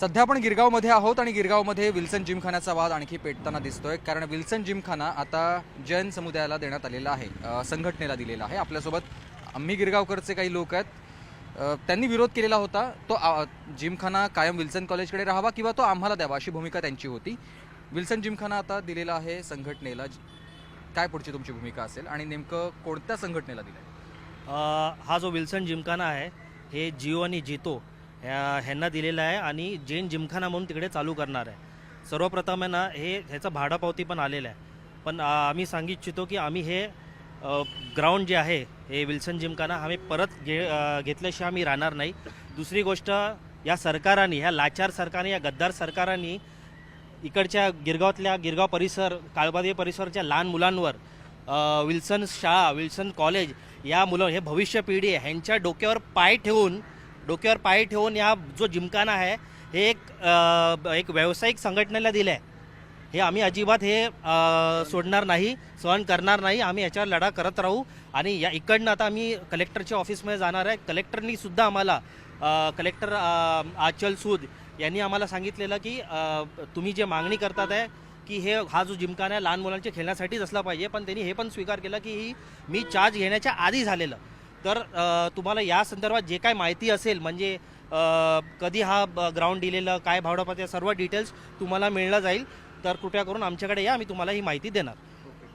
सध्या आपण गिरगावमध्ये आहोत आणि गिरगावमध्ये विल्सन जिमखान्याचा वाद आणखी पेटताना दिसतोय. कारण विल्सन जिमखाना आता जैन समुदायाला देण्यात आलेला आहे संघटनेला दिलेला आहे. आपल्यासोबत आम्ही गिरगावकरचे काही लोक आहेत. त्यांनी विरोध केलेला होता. तो जिमखाना कायम विल्सन कॉलेजकडे राहावा किंवा तो आम्हाला द्यावा अशी भूमिका त्यांची होती. विल्सन जिमखाना आता दिलेला आहे संघटनेला. काय पुढची तुमची भूमिका असेल आणि नेमकं कोणत्या संघटनेला दिलं हा जो विल्सन जिमखाना आहे हे जिओ आणि जितो ह्यांना दिलेला आहे आणि जैन जिमखाना म्हणून तिकडे चालू करणार आहे. सर्वप्रथम आहे ना हे ह्याचं भाडापावती पण आलेलं आहे. पण आम्ही सांगू इच्छितो की आम्ही हे ग्राउंड जे आहे हे विल्सन जिमखाना आम्ही परत घे घेतल्याशिवाय आम्ही राहणार नाही. दुसरी गोष्ट या सरकारांनी ह्या लाचार सरकारने या गद्दार सरकारांनी इकडच्या गिरगावातल्या गिरगाव परिसर काळबादी परिसरच्या लहान मुलांवर विल्सन शाळा विल्सन कॉलेज या मुलं हे भविष्य पिढी आहे ह्यांच्या डोक्यावर पाय ठेवून डोक्यावर पाय ठेवून या जो जिमखाना आहे हे एक एक व्यावसायिक संघटनेला दिलं आहे हे आम्ही अजिबात हे सोडणार नाही सहन करणार नाही आम्ही याच्यावर लढा करत राहू आणि या इकडनं आता आम्ही कलेक्टरच्या ऑफिसमध्ये जाणार आहे. कलेक्टरनी सुद्धा आम्हाला कलेक्टर आचल सूद यांनी आम्हाला सांगितलेलं की तुम्ही जे मागणी करतात आहे की हे हा जो जिमखाना आहे लहान मुलांच्या खेळण्यासाठीच असला पाहिजे पण त्यांनी हे पण स्वीकार केलं की ही मी चार्ज घेण्याच्या आधी झालेलं. तर तुम्हाला या संदर्भात जे काय माहिती असेल म्हणजे कधी हा ग्राउंड दिलेलं काय भावडापात या सर्व डिटेल्स तुम्हाला मिळलं जाईल. तर कृपया करून आमच्याकडे या आम्ही तुम्हाला ही माहिती देणार.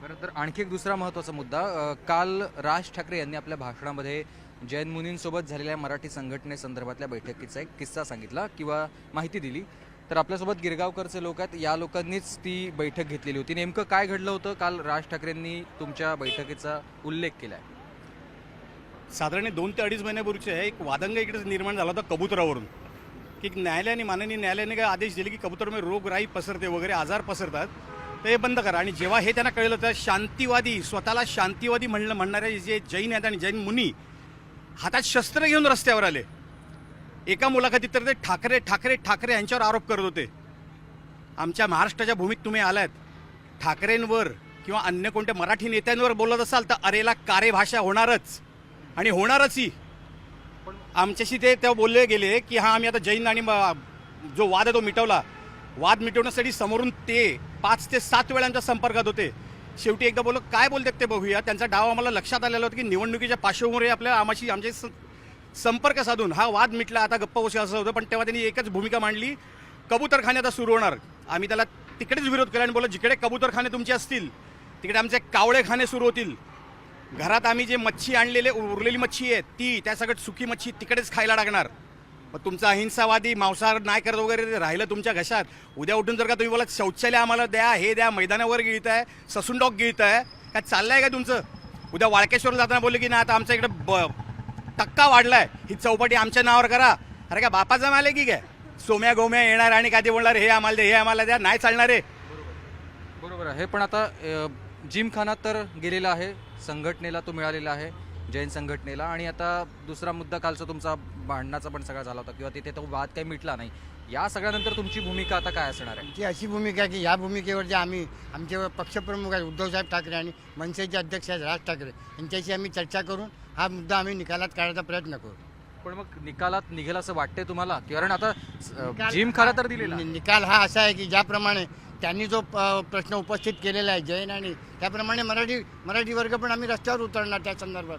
बरं तर आणखी एक दुसरा महत्त्वाचा मुद्दा काल राज ठाकरे यांनी आपल्या भाषणामध्ये जैन मुनींसोबत झालेल्या मराठी संघटनेसंदर्भातल्या बैठकीचा एक किस्सा सांगितला किंवा माहिती दिली. तर आपल्यासोबत गिरगावकरचे लोक आहेत या लोकांनीच ती बैठक घेतलेली होती. नेमकं काय घडलं होतं? काल राज ठाकरेंनी तुमच्या बैठकीचा उल्लेख केला आहे साधारण दोन ते अडीच महिन्यापूर्वीचे एक वादंग इकडे निर्माण झाला होता कबुतरावरून. की न्यायालयाने माननीय न्यायालयाने काय आदेश दिले की कबुतरमध्ये रोगराई पसरते वगैरे आजार पसरतात ते बंद करा. आणि जेव्हा हे त्यांना कळलं तर शांतीवादी स्वतःला शांतीवादी म्हणलं म्हणणारे जे जैन आहेत आणि जैन मुनी हातात शस्त्र घेऊन रस्त्यावर आले. एका मुलाखतीत तर ते ठाकरे ठाकरे ठाकरे यांच्यावर आरोप करत होते. आमच्या महाराष्ट्राच्या भूमीत तुम्ही आलात ठाकरेंवर किंवा अन्य कोणत्या मराठी नेत्यांवर बोलत असाल तर अरेला कारे भाषा होणारच. आणि होणारच ही. आमच्याशी ते तेव्हा बोलले गेले की हा आम्ही आता जैन आणि जो वाद आहे तो मिटवला. वाद मिटवण्यासाठी समोरून ते पाच ते सात वेळांच्या संपर्कात होते. शेवटी एकदा बोललो काय बोलतात ते बघूया. त्यांचा डाव आम्हाला लक्षात आलेला होता की निवडणुकीच्या पार्श्वभूमीवर आपल्या आम्हाशी आमचे स- संपर्क साधून हा वाद मिटला आता गप्प बसू असं होतं. पण तेव्हा त्यांनी एकच भूमिका मांडली कबूतरखाने आता सुरू होणार. आम्ही त्याला तिकडेच विरोध केला आणि बोललो जिकडे कबूतरखाने तुमचे असतील तिकडे आमचे कावळेखाने सुरू होतील. घरात आम्ही जे मच्छी आणलेले उरलेली मच्छी आहे ती त्या सगळ्यात सुकी मच्छी तिकडेच खायला लागणार. मग तुमचा अहिंसावादी मांसाहार नाही करत वगैरे राहिलं तुमच्या घशात. उद्या उठून जर का तुम्ही बोला शौचालय आम्हाला द्या हे द्या मैदानावर गिळत आहे ससून डॉग गिळत आहे काय चाललं आहे का तुमचं? उद्या वाळकेश्वर जाताना बोलले की नाही आता आमच्या इकडे ब टक्का वाढलाय. ही चौपाटी आमच्या नावावर करा. अरे काय बापा जमाले की काय? सोम्या गोम्या येणार आणि काय ते बोलणार हे आम्हाला हे आम्हाला द्या नाही चालणार आहे बरोबर. आहे. पण आता जिमखाना तर गेलेला आहे संघटनेला तो मिळालेला आहे जैन संघटनेला. आणि आता दुसरा मुद्दा कालचा तुमचा भांडणाचा पण सगळा झाला होता किंवा तिथे तो वाद काही मिटला नाही. या सगळ्यानंतर तुमची भूमिका आता काय असणार आहे? आमची अशी भूमिका आहे की या भूमिकेवरती आम्ही आमचे पक्षप्रमुख आहेत उद्धवसाहेब ठाकरे आणि मनसेचे अध्यक्ष आहेत राज ठाकरे यांच्याशी आम्ही चर्चा करून हा मुद्दा आम्ही निकालात काढायचा प्रयत्न करू. पण मग निकालात निघेल असं वाटतंय तुम्हाला? कारण आता निकाल जिमखाना तर दिलेला निकाल हा असा आहे की ज्याप्रमाणे त्यांनी जो प- प्रश्न उपस्थित केलेला आहे जैन आणि त्याप्रमाणे मराठी मराठी वर्ग पण आम्ही रस्त्यावर उतरणार त्या संदर्भात.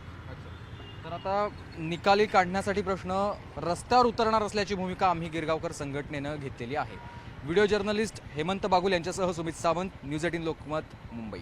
तर आता निकाली काढण्यासाठी प्रश्न रस्त्यावर उतरणार असल्याची भूमिका आम्ही गिरगावकर संघटनेनं घेतलेली आहे. व्हिडिओ जर्नलिस्ट हेमंत बागुल यांच्यासह सुमित सावंत न्यूज एटीन लोकमत मुंबई.